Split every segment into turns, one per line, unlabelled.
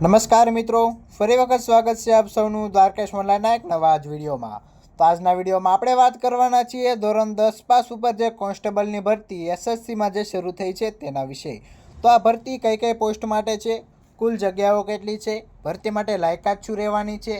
નમસ્કાર મિત્રો, ફરી વખત સ્વાગત છે આપ સૌનું દ્વારકેશ ઓનલાઈનના એક નવા જ વિડીયોમાં. તો આજના વિડીયોમાં આપણે વાત કરવાના છીએ ધોરણ દસ પાસ ઉપર જે કોન્સ્ટેબલની ભરતી એસએસસીમાં જે શરૂ થઈ છે તેના વિશે. તો આ ભરતી કઈ કઈ પોસ્ટ માટે છે, કુલ જગ્યાઓ કેટલી છે, ભરતી માટે લાયકાત શું રહેવાની છે,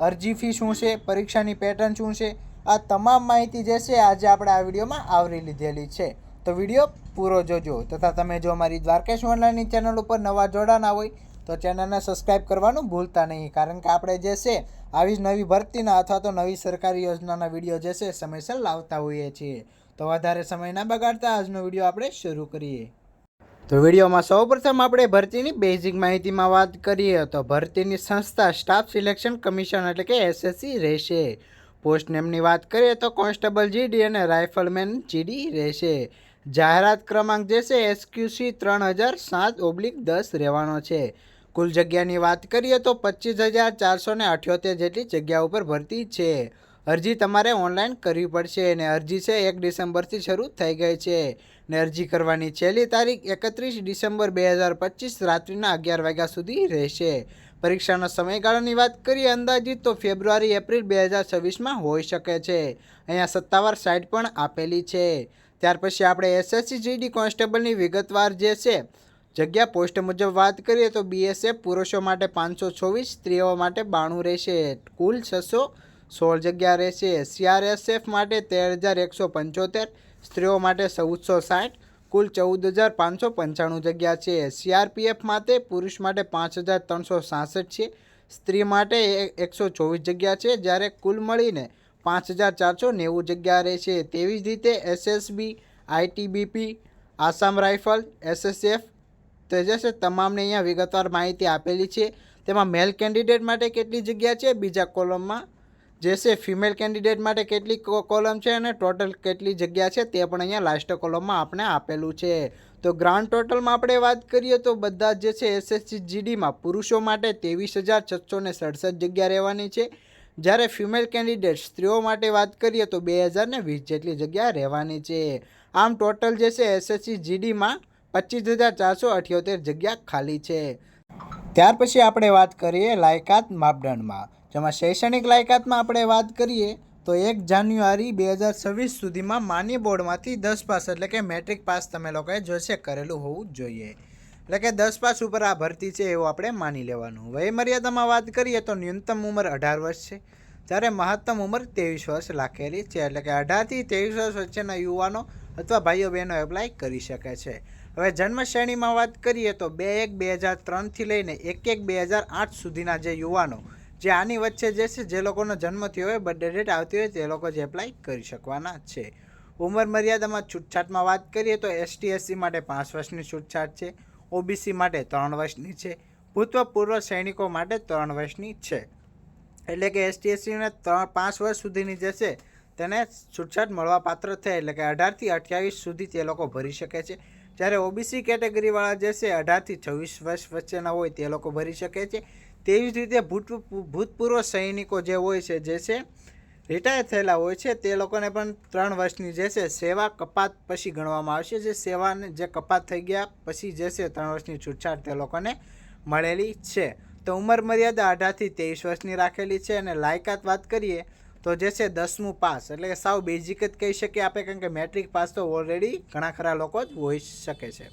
અરજી ફી શું છે, પરીક્ષાની પેટર્ન શું છે, આ તમામ માહિતી જે છે આજે આપણે આ વિડીયોમાં આવરી લીધેલી છે. તો વીડિયો પૂરો જોજો તથા તમે જો અમારી દ્વારકેશ ઓનલાઈનની ચેનલ ઉપર નવા જોડાના હોય તો ચેનલને સબસ્ક્રાઇબ કરવાનું ભૂલતા નહીં. કારણ કે આપણે જે છે, આવી જ નવી ભરતીના અથવા તો નવી સરકારી યોજનાના વીડિયો જે છે, સમયસર લાવતા હોઈએ છીએ. તો વધારે સમય ના બગાડતા આજનો વીડિયો આપણે શરૂ કરીએ. તો વિડીયોમાં સૌપ્રથમ આપણે ભરતીની બેઝિક માહિતીમાં વાત કરીએ તો ભરતીની સંસ્થા સ્ટાફ સિલેક્શન કમિશન એટલે કે એસએસસી રહેશે. પોસ્ટ નેમની વાત કરીએ તો કોન્સ્ટેબલ જીડી અને રાઇફલમેન જીડી રહેશે. જાહેરાત ક્રમાંક જે છે એસક્યુસી ત્રણ હજાર સાત ઓબ્લિક દસ રહેવાનો છે. કુલ જગ્યાની વાત કરીએ તો પચીસ હજાર ચારસો ને અઠ્યોતેર જેટલી જગ્યા ઉપર ભરતી છે. અરજી તમારે ઓનલાઈન કરવી પડશે અને અરજી છે એક ડિસેમ્બરથી શરૂ થઈ ગઈ છે. ને અરજી કરવાની છેલ્લી તારીખ એકત્રીસ ડિસેમ્બર બે હજાર પચીસ રાત્રિના અગિયાર વાગ્યા સુધી રહેશે. પરીક્ષાના સમયગાળાની વાત કરીએ અંદાજિત તો ફેબ્રુઆરી, એપ્રિલ બે હજાર છવ્વીસમાં હોઈ શકે છે. અહીંયા સત્તાવાર સાઇટ પણ આપેલી છે. ત્યાર પછી આપણે એસએસસી, જીડી કોન્સ્ટેબલની વિગતવાર જે છે જગ્યા પોસ્ટ મુજબ વાત કરીએ તો બીએસએફ પુરુષો માટે પાંચસો છવ્વીસ, સ્ત્રીઓ માટે બાણું રહેશે. કુલ છસો સોળ જગ્યા રહેશે. સીઆરએસએફ માટે તેર હજાર એકસો પંચોતેર, સ્ત્રીઓ માટે ચૌદસો સાઠ, કુલ ચૌદ હજાર પાંચસો પંચાણું જગ્યા છે. સીઆરપીએફ માટે પુરુષ માટે પાંચ હજાર ત્રણસો સાસઠ છે, સ્ત્રી માટે એકસો ચોવીસ જગ્યા છે. જ્યારે કુલ મળીને પાંચ હજાર ચારસો નેવું જગ્યા રહેશે. તેવી જ રીતે SSB ITBP Assam rifle SSF તે જે તમામને અહીંયા વિગતવાર માહિતી આપેલી છે. તેમાં મેલ કેન્ડિડેટ માટે કેટલી જગ્યા છે? બીજા કોલમમાં જે છે ફિમેલ કેન્ડિડેટ માટે કેટલી કોલમ છે અને ટોટલ કેટલી જગ્યા છે તે પણ અહીંયા લાસ્ટ કોલમમાં આપણે આપેલું છે. તો ગ્રાન્ડ ટોટલમાં આપણે વાત કરીએ તો બધા જે છે એસએસસી જીડીમાં પુરુષો માટે ત્રેવીસ હજાર છસો ને સડસઠ જગ્યા રહેવાની છે. જ્યારે ફિમેલ કેન્ડિડેટ સ્ત્રીઓ માટે વાત કરીએ તો બે હજાર વીસ જેટલી જગ્યા રહેવાની છે. આમ ટોટલ જે છે એસએસસી જીડીમાં પચીસ હજાર ચારસો અઠ્યોતેર જગ્યા ખાલી છે. ત્યાર પછી આપણે વાત કરીએ લાયકાત માપદંડમાં. જેમાં શૈક્ષણિક લાયકાતમાં આપણે વાત કરીએ, તો એક જાન્યુઆરી બે હજાર છવ્વીસ સુધીમાં માન્ય બોર્ડમાંથી દસ પાસ, એટલે કે મેટ્રિક પાસ તમે લોકોએ જોશે કરેલું હોવું જોઈએ. એટલે કે દસ પાસ ઉપર આ ભરતી છે એવું આપણે માની લેવાનું. વયમર્યાદામાં વાત કરીએ તો ન્યૂનતમ ઉંમર અઢાર વર્ષ છે. જ્યારે મહત્તમ ઉંમર ત્રેવીસ વર્ષ રાખેલી છે, એટલે કે અઢારથી ત્રેવીસ વર્ષ વચ્ચેના યુવાનો અથવા ભાઈઓ બહેનો એપ્લાય કરી શકે છે. હવે જન્મ શ્રેણીમાં વાત કરીએ તો બે એક બે હજાર ત્રણથી લઈને એક એક બે હજાર આઠ સુધીના જે યુવાનો, જે આની વચ્ચે જે છે, જે લોકોનો જન્મ થયો હોય બર્થડે ડેટ આવતી હોય, તે લોકો જે એપ્લાય કરી શકવાના છે. ઉંમર મર્યાદામાં છૂટછાટમાં વાત કરીએ તો એસટી એસસી માટે પાંચ વર્ષની છૂટછાટ છે ઓબીસી માટે ત્રણ વર્ષની છે, ભૂતપૂર્વ સૈનિકો માટે ત્રણ વર્ષની છે. એટલે કે એસટી એસસીને ત્રણ, પાંચ વર્ષ સુધીની જે છે, તેને છૂટછાટ મળવાપાત્ર થાય એટલે કે અઢારથી અઠ્યાવીસ સુધી તે લોકો ભરી શકે છે. જ્યારે ઓબીસી કેટેગરીવાળા જે છે અઢારથી છવ્વીસ વર્ષ વચ્ચેના હોય તે લોકો ભરી શકે છે. તેવી જ રીતે ભૂત ભૂતપૂર્વ સૈનિકો જે હોય છે, જે છે, રિટાયર થયેલા હોય છે, તે લોકોને પણ ત્રણ વર્ષની જે છે સેવા કપાત પછી ગણવામાં આવશે. જે સેવાને જે કપાત થઈ ગયા પછી જે છે ત્રણ વર્ષની છૂટછાટ તે લોકોને મળેલી છે. તો ઉંમર મર્યાદા અઢારથી ત્રેવીસ વર્ષની રાખેલી છે અને લાયકાત વાત કરીએ તો જે છે દસમું પાસ. એટલે કે સાવ બેઝિક જ કહી શકીએ આપણે, કારણ કે મેટ્રિક પાસ તો ઓલરેડી ઘણા ખરા લોકો જ હોઈ શકે છે.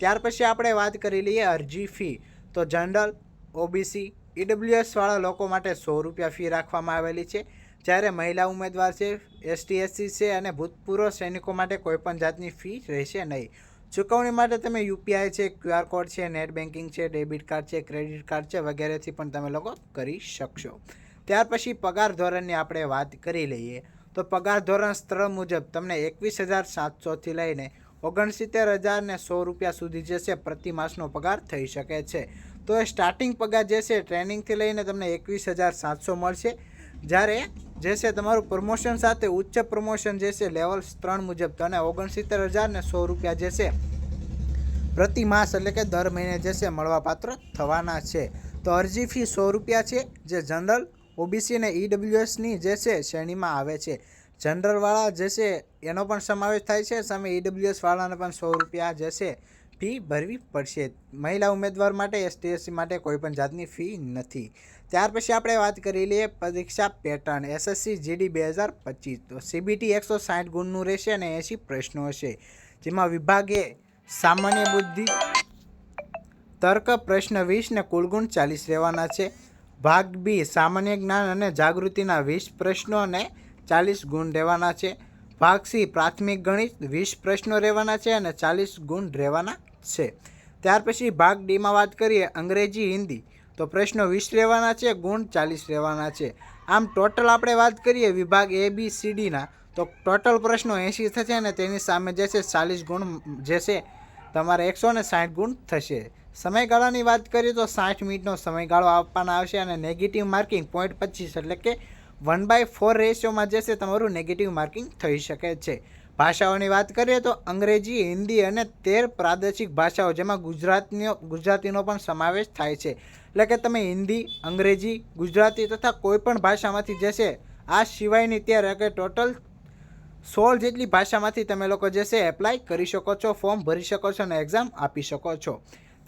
ત્યાર પછી આપણે વાત કરી લઈએ અરજી ફી તો જનરલ ઓબીસી ઈડબ્લ્યુએસવાળા લોકો માટે સો રૂપિયા ફી રાખવામાં આવેલી છે. જ્યારે મહિલા ઉમેદવાર છે એસટી એસસી છે અને ભૂતપૂર્વ સૈનિકો માટે કોઈપણ જાતની ફી રહેશે નહીં. ચૂકવણી માટે તમે યુપીઆઈ છે ક્યુઆર કોડ છે, નેટ બેન્કિંગ છે, ડેબિટ કાર્ડ છે, ક્રેડિટ કાર્ડ છે વગેરેથી પણ તમે લોકો કરી શકશો. ત્યાર પછી પગાર ધોરણની આપણે વાત કરી લઈએ, તો પગાર ધોરણ સ્તર મુજબ તમને એકવીસ હજાર સાતસોથી લઈને ઓગણસિત્તેર હજાર ને સો રૂપિયા સુધી જે છે પ્રતિ માસનો પગાર થઈ શકે છે. તો એ સ્ટાર્ટિંગ પગાર જે છે ટ્રેનિંગથી લઈને તમને એકવીસ હજાર સાતસો મળશે. જ્યારે જે છે તમારું પ્રમોશન સાથે ઉચ્ચ પ્રમોશન જે છે લેવલ ત્રણ મુજબ તમને ઓગણસિત્તેર હજાર ને સો રૂપિયા જે છે પ્રતિ માસ એટલે કે દર મહિને જે છે મળવાપાત્ર થવાના છે. તો અરજી ફી સો રૂપિયા છે, જે જનરલ ઓબીસી અને ઈડબ્લ્યુએસની જે છે શ્રેણીમાં આવે છે. જનરલવાળા જે છે, એનો પણ સમાવેશ થાય છે, સામે ઈડબ્લ્યુએસવાળાને પણ સો રૂપિયા જે છે ફી ભરવી પડશે. મહિલા ઉમેદવાર માટે એસટી એસસી માટે કોઈ પણ જાતની ફી નથી. ત્યાર પછી આપણે વાત કરી લઈએ પરીક્ષા પેટર્ન. એસએસસી, જીડી બે હજાર પચીસ. તો સીબીટી એકસો સાઠ ગુણનું રહેશે અને એસી પ્રશ્નો હશે. જેમાં વિભાગે સામાન્ય બુદ્ધિ, તર્ક, પ્રશ્ન વીસ ને કુલ ગુણ ચાલીસ રહેવાના છે. ભાગ બી સામાન્ય જ્ઞાન અને જાગૃતિના વીસ પ્રશ્નો અને ચાલીસ ગુણ રહેવાના છે. ભાગ સી પ્રાથમિક ગણિત વીસ પ્રશ્નો રહેવાના છે અને ચાલીસ ગુણ રહેવાના છે. ત્યાર પછી ભાગ ડીમાં વાત કરીએ અંગ્રેજી, હિન્દી. તો પ્રશ્નો વીસ રહેવાના છે, ગુણ ચાલીસ રહેવાના છે. આમ ટોટલ આપણે વાત કરીએ વિભાગ એ, બી, સી ડીના તો ટોટલ પ્રશ્નો એંસી થશે અને તેની સામે જે છે ચાલીસ ગુણ જે છે તમારે એકસો ને સાઠ ગુણ થશે. સમયગાળાની વાત કરીએ તો સાઠ મિનિટનો સમયગાળો આપવાનો આવશે અને નેગેટિવ માર્કિંગ પોઈન્ટ પચીસ એટલે કે વન બાય ફોર રેશિયોમાં જે છે તમારું નેગેટિવ માર્કિંગ થઈ શકે છે. ભાષાઓની વાત કરીએ તો અંગ્રેજી, હિન્દી અને તેર પ્રાદેશિક ભાષાઓ જેમાં ગુજરાતનો ગુજરાતીનો પણ સમાવેશ થાય છે. એટલે કે તમે હિન્દી, અંગ્રેજી, ગુજરાતી તથા કોઈપણ ભાષામાંથી જશે આ સિવાયની તેર એટલે ટોટલ સોળ જેટલી ભાષામાંથી તમે લોકો જે છે એપ્લાય કરી શકો છો ફોર્મ ભરી શકો છો અને એક્ઝામ આપી શકો છો.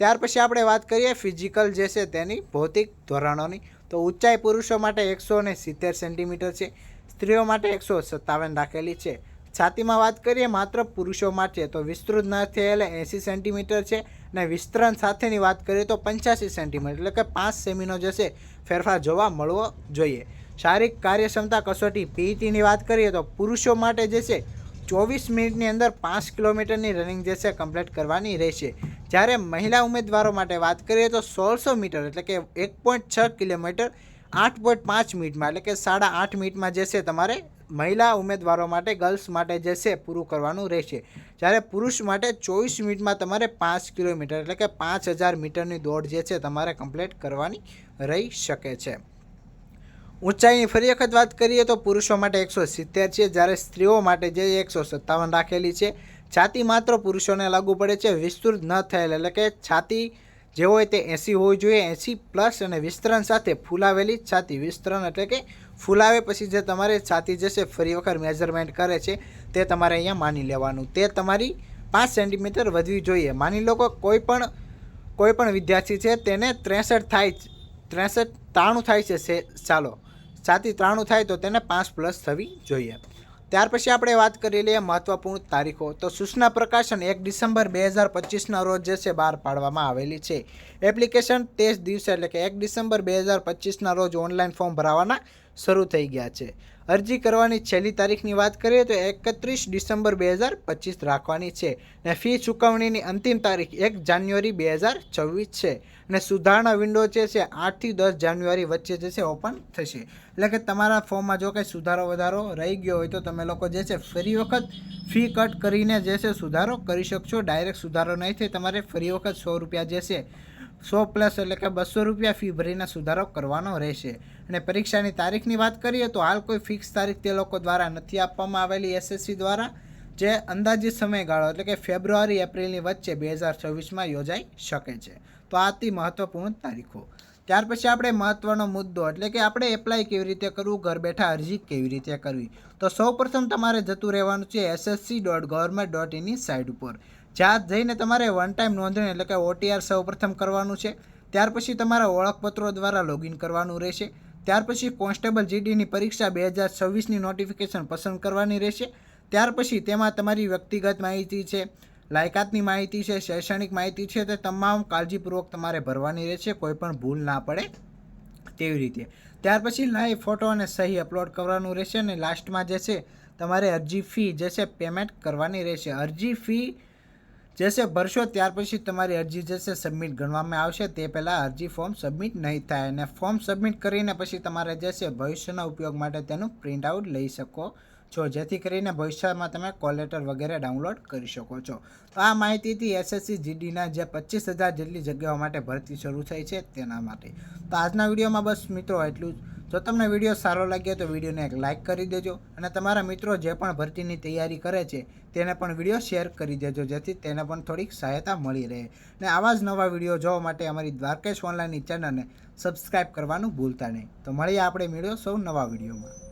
ત્યાર પછી આપણે વાત કરીએ ફિઝિકલ જે છે, તેની ભૌતિક ધોરણોની. તો ઊંચાઈ પુરુષો માટે એકસો ને સિત્તેર સેન્ટીમીટર છે, સ્ત્રીઓ માટે એકસો સત્તાવન રાખેલી છે. છાતીમાં વાત કરીએ માત્ર પુરુષો માટે, તો વિસ્તૃત ન થયેલ એંસી સેન્ટીમીટર છે અને વિસ્તરણ સાથેની વાત કરીએ તો પંચ્યાસી સેન્ટીમીટર એટલે કે પાંચ સેમીનો જે છે, ફેરફાર જોવા મળવો જોઈએ. શારીરિક કાર્યક્ષમતા કસોટી પીઈટીની વાત કરીએ તો પુરુષો માટે જે છે, ચોવીસ મિનિટની અંદર પાંચ કિલોમીટરની રનિંગ જે છે, કમ્પ્લીટ કરવાની રહેશે. જ્યારે મહિલા ઉમેદવારો માટે વાત કરીએ તો સોળસો મીટર એટલે કે એક પોઈન્ટ છ કિલોમીટર આઠ પોઈન્ટ પાંચ મિનિટમાં એટલે કે સાડા આઠ મિનિટમાં જે છે, તમારે મહિલા ઉમેદવારો માટે ગર્લ્સ માટે જે છે, પૂરું કરવાનું રહેશે. જ્યારે પુરુષ માટે ચોવીસ મિનિટમાં તમારે પાંચ કિલોમીટર એટલે કે પાંચ હજાર મીટરની દોડ જે છે, તમારે કમ્પ્લીટ કરવાની રહી શકે છે. ઊંચાઈની ફરી વખત વાત કરીએ તો પુરુષો માટે એકસો સિત્તેર છે, જ્યારે સ્ત્રીઓ માટે જે એકસો સત્તાવન રાખેલી છે. છાતી માત્ર પુરુષોને લાગુ પડે છે, વિસ્તૃત ન થયેલ એટલે કે છાતી જે હોય તે એંસી હોવી જોઈએ. એંસી પ્લસ અને વિસ્તરણ સાથે ફૂલાવેલી છાતી, વિસ્તરણ એટલે કે ફૂલાવે પછી જે તમારે છાતી જશે ફરી વખત મેઝરમેન્ટ કરે છે તે તમારે અહીંયા માની લેવાનું. તે તમારી પાંચ સેન્ટીમીટર વધવી જોઈએ. માની લો કોઈ પણ કોઈ પણ વિદ્યાર્થી છે, તેને ત્રેસઠ થાય, ત્રેસઠ ત્રાણું થાય છે ચાલો. છાતી ત્રાણું થાય તો તેને પાંચ પ્લસ થવી જોઈએ. ત્યાર પછી આપણે વાત કરી લઈએ મહત્વપૂર્ણ તારીખો. તો સૂચના પ્રકાશન એક ડિસેમ્બર બે હજાર પચીસના રોજ જે છે બહાર પાડવામાં આવેલી છે. એપ્લિકેશન તે જ દિવસે એટલે કે એક ડિસેમ્બર બે હજાર પચીસના રોજ ઓનલાઈન ફોર્મ ભરાવાના શરૂ થઈ ગયા છે. અરજી કરવાની છેલ્લી તારીખની વાત કરીએ તો એકત્રીસ ડિસેમ્બર બે હજાર પચીસ રાખવાની છે ને ફી ચૂકવણીની અંતિમ તારીખ એક જાન્યુઆરી બે હજાર છવ્વીસ છે અને સુધારણા વિન્ડો જે છે આઠથી દસ જાન્યુઆરી વચ્ચે જે છે ઓપન થશે. એટલે કે તમારા ફોર્મમાં જો કંઈ સુધારો વધારો રહી ગયો હોય તો તમે લોકો જે છે ફરી વખત ફી કટ કરીને જે છે સુધારો કરી શકશો. ડાયરેક્ટ સુધારો નહીં થાય, તમારે ફરી વખત સો રૂપિયા જે છે સો પ્લસ એટલે કે બસો રૂપિયા ફી ભરીને સુધારો કરવાનો રહેશે. અને પરીક્ષાની તારીખની વાત કરીએ તો હાલ કોઈ ફિક્સ તારીખ તે લોકો દ્વારા નથી આપવામાં આવેલી એસએસસી દ્વારા, જે અંદાજિત સમયગાળો એટલે કે ફેબ્રુઆરી એપ્રિલની વચ્ચે બે હજાર છવ્વીસમાં યોજાઈ શકે છે. તો આ અતિ મહત્વપૂર્ણ તારીખો. ત્યાર પછી આપણે મહત્વનો મુદ્દો એટલે કે આપણે એપ્લાય કેવી રીતે કરવું, ઘર બેઠા અરજી કેવી રીતે કરવી. તો સૌપ્રથમ તમારે જતું રહેવાનું છે એસએસસી ડોટ ગવર્મેન્ટ ડોટ ઇનની સાઇટ ઉપર. જ્યાં જઈને તમારે વન ટાઈમ નોંધણી એટલે કે ઓટીઆર સૌપ્રથમ કરવાનું છે. ત્યાર પછી તમારા ઓળખપત્રો દ્વારા લોગિન કરવાનું રહેશે. ત્યાર પછી કોન્સ્ટેબલ જીડીની પરીક્ષા બે હજાર છવ્વીસની નોટિફિકેશન પસંદ કરવાની રહેશે. ત્યાર પછી તેમાં તમારી વ્યક્તિગત માહિતી છે, લાયકાતની માહિતી છે, શૈક્ષણિક માહિતી છે તે તમામ કાળજીપૂર્વક તમારે ભરવાની રહેશે, કોઈ પણ ભૂલ ના પડે તેવી રીતે. ત્યાર પછી લાઈવ ફોટો અને સહી અપલોડ કરવાનું રહેશે અને લાસ્ટમાં જે છે, તમારે અરજી ફી જે છે પેમેન્ટ કરવાની રહેશે. અરજી ફી જે છે ભરશો, ત્યાર પછી તમારી અરજી જે છે સબમિટ ગણવામાં આવશે, તે પહેલાં અરજી ફોર્મ સબમિટ નહીં થાય અને ફોર્મ સબમિટ કરીને પછી તમારે જે છે ભવિષ્યના ઉપયોગ માટે તેનું પ્રિન્ટ આઉટ લઈ શકો છો, જેથી કરીને ભવિષ્યમાં તમે કોલેટર વગેરે ડાઉનલોડ કરી શકો છો. તો આ માહિતીથી એસએસસી જીડીના જે પચીસ હજાર જેટલી જગ્યાઓ માટે ભરતી શરૂ થઈ છે તેના માટે. તો આજના વિડીયોમાં બસ મિત્રો એટલું જ. જો તમને વીડિયો સારો લાગ્યો તો વિડીયોને એક લાઇક કરી દેજો અને તમારા મિત્રો જે પણ ભરતીની તૈયારી કરે છે તેને પણ વીડિયો શેર કરી દેજો, જેથી તેને પણ થોડીક સહાયતા મળી રહે. ને આવા જ નવા વીડિયો જોવા માટે અમારી દ્વારકેશ ઓનલાઈનની ચેનલને સબસ્ક્રાઈબ કરવાનું ભૂલતા નહીં. તો મળીએ આપણે મળ્યો સૌ નવા વિડીયોમાં.